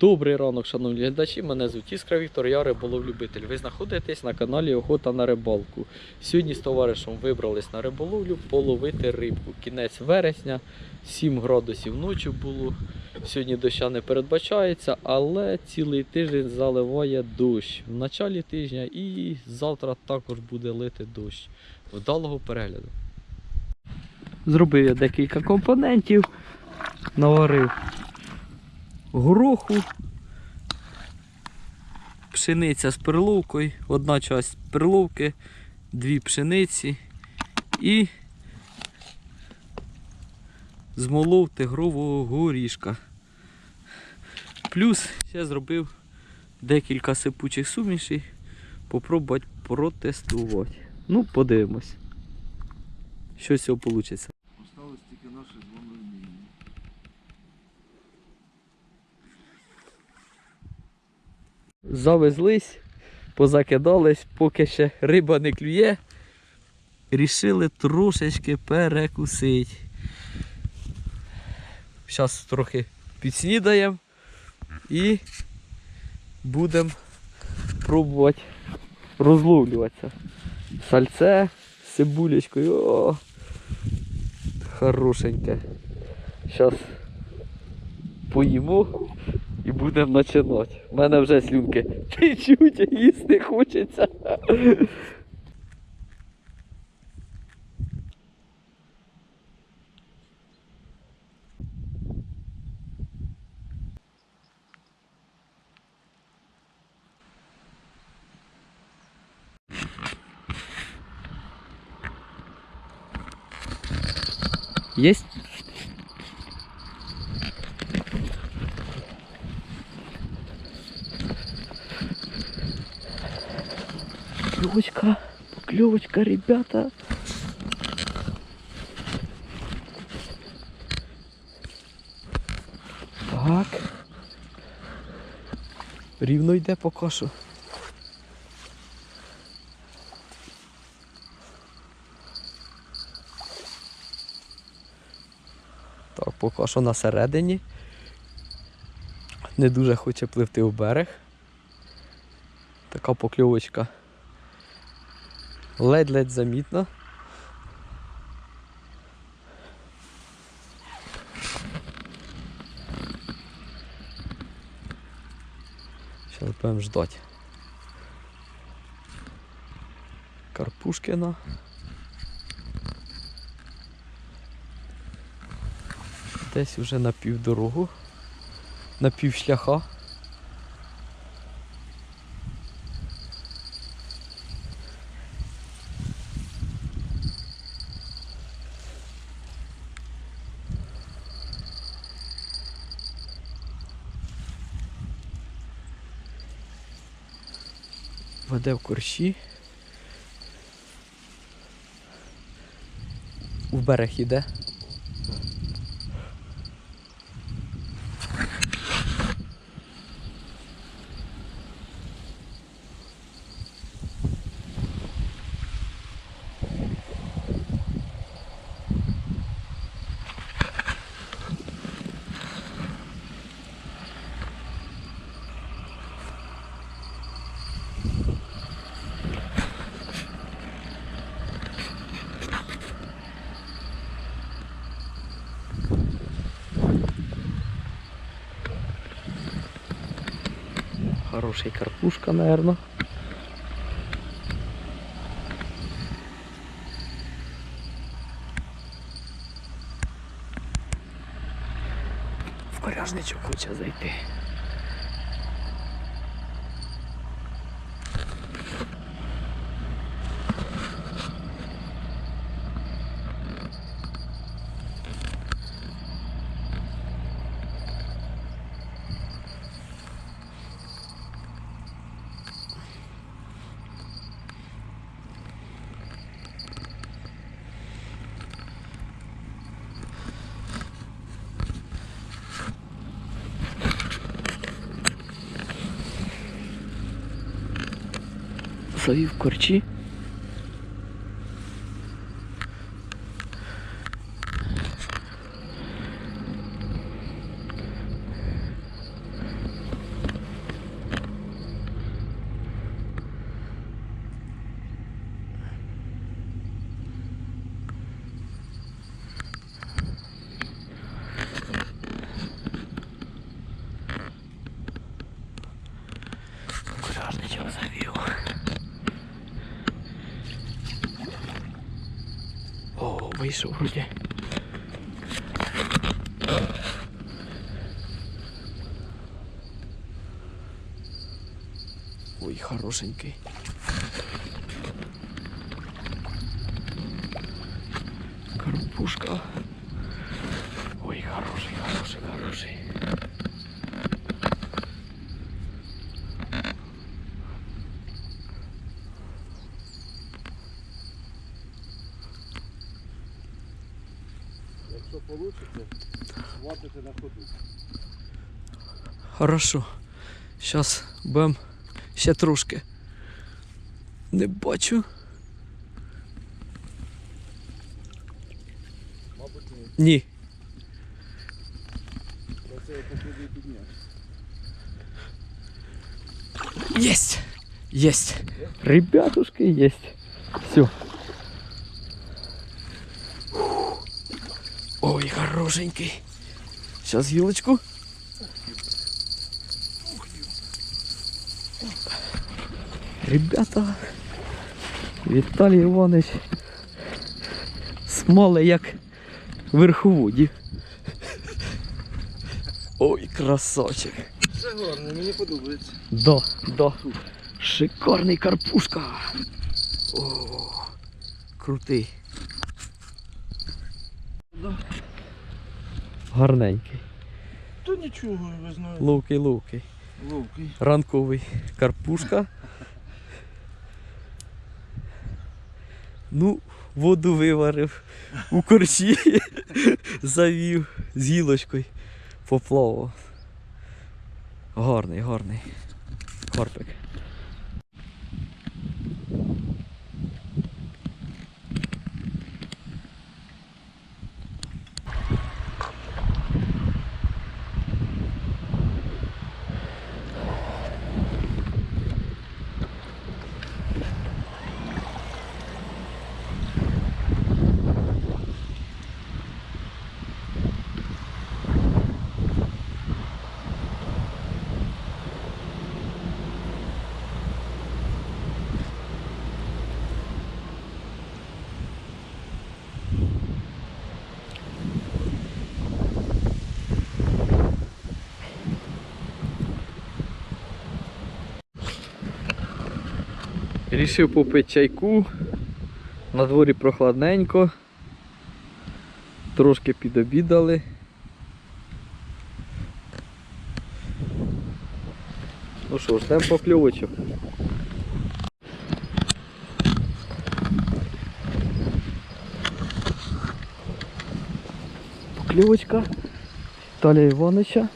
Добрий ранок, шановні глядачі. Мене звуть Іскра Віктор, я риболовлюбитель. Ви знаходитесь на каналі Охота на рибалку. Сьогодні з товаришем вибрались на риболовлю половити рибку. Кінець вересня, 7 градусів ночі було. Сьогодні доща не передбачається, але цілий тиждень заливає дощ. В началі тижня і завтра також буде лити дощ. Вдалого перегляду. Зробив я декілька компонентів, наварив гороху, пшениця з перловкою, одна часть перловки, дві пшениці і змолов тигрового горішка. Плюс ще зробив декілька сипучих сумішей, попробувати протестувати. Ну, подивимось, що з цього вийде. Завезлись, позакидались, поки ще риба не клює. Рішили трошечки перекусити. Зараз трохи підснідаємо і будемо пробувати розловлюватися. Сальце з цибулечкою. О, хорошеньке. Зараз поїмо і будемо починати. У мене вже слюнки течуть, а їсти хочеться. Есть? Поклевочка, поклевочка, ребята. Так. Рівно йде по кошу. Так, поки що на середині. Не дуже хоче пливти у берег. Така покльовочка ледь-ледь замітна. Зараз будемо ждати. Карпушкина. Десь уже на півдорогу, на півшляха. Веде в корші. В берег іде. Хороший карпушка, наверное. В коряжничок хоче зайти. Завів корчі. Вийшов вроді. Ой, хорошенький. Карпушка. Ой, хороший, хороший, хороший. Якщо вийде, хватите на ходу. Хорошо. Зараз будем ще трошки. Не бачу. Мабуть, ні. Ні. Це я попробую підняти. Есть! Есть! Ребятушки, есть! Все. Ой, хорошенький. Сейчас гілочку. Ребята, Віталій Іванович смоли як верховоді. Ой, красавчик. Це гарно, мені подобається. Да, да. Шикарний карпушка. О, крутий. Гарненький. То нічого, ви знаєте. Ловкий, ловкий. Ловкий. Ранковий карпушка. Ну, воду виварив у корчі, завів з гілочкою, поплавав. Гарний, гарний. Карпик. Рішив попити чайку. На дворі прохладненько. Трошки підобідали. Ну що ждемо покльовочок. Покльовочка Віталія Івановича.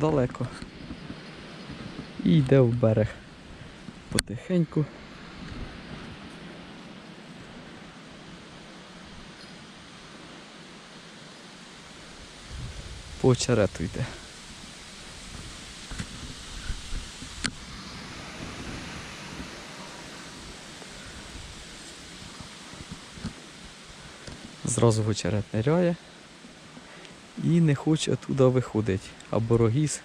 Далеко. І йде в берег. Потихеньку. По очерету йде. Зразу в очерет ниряє і не хоче туди виходити. Або рогіз.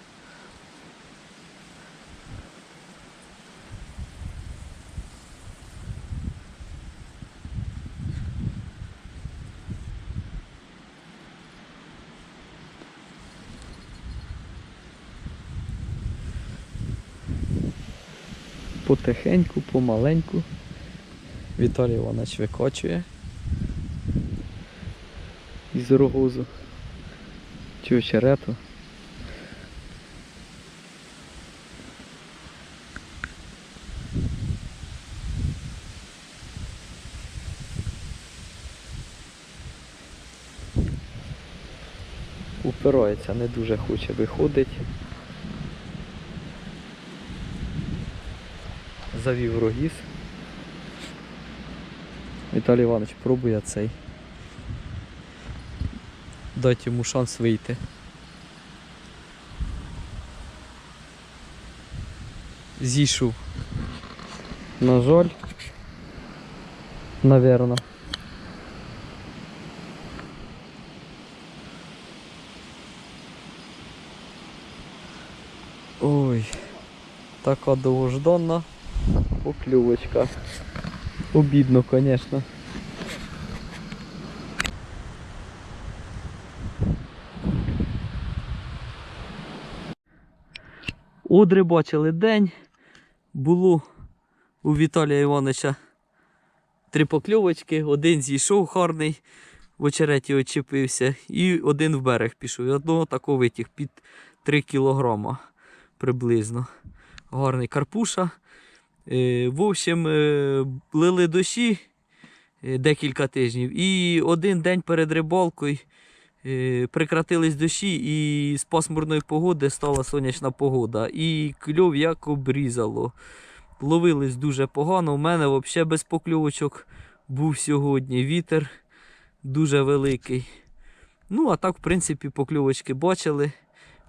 Потихеньку, помаленьку Віталій Іванович викочує із рогозу чи очерету. Упирається, не дуже хоче виходить. Завів рогіз. Віталій Іванович пробує цей дати йому шанс вийти. Зійшов. На жаль, Наверно. Ой, така довгожданна поклювочка. Обідно, звісно. Одри бачили день. Було у Віталія Івановича три покльовочки, один зійшов гарний, в очереті очепився, і один в берег пішов. І одного такого витяг під 3 кілограма приблизно. Гарний карпуша. Е, В общем, е, лили дощі е, декілька тижнів. І один день перед рибалкою прекратились дощі, і з пасмурної погоди стала сонячна погода. І кльов як обрізало. Ловились дуже погано. У мене взагалі без покльовочок був сьогодні. Вітер дуже великий. Ну, а так, в принципі, покльовочки бачили.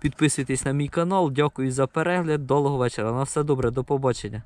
Підписуйтесь на мій канал. Дякую за перегляд. Долгого вечора. На все добре, до побачення.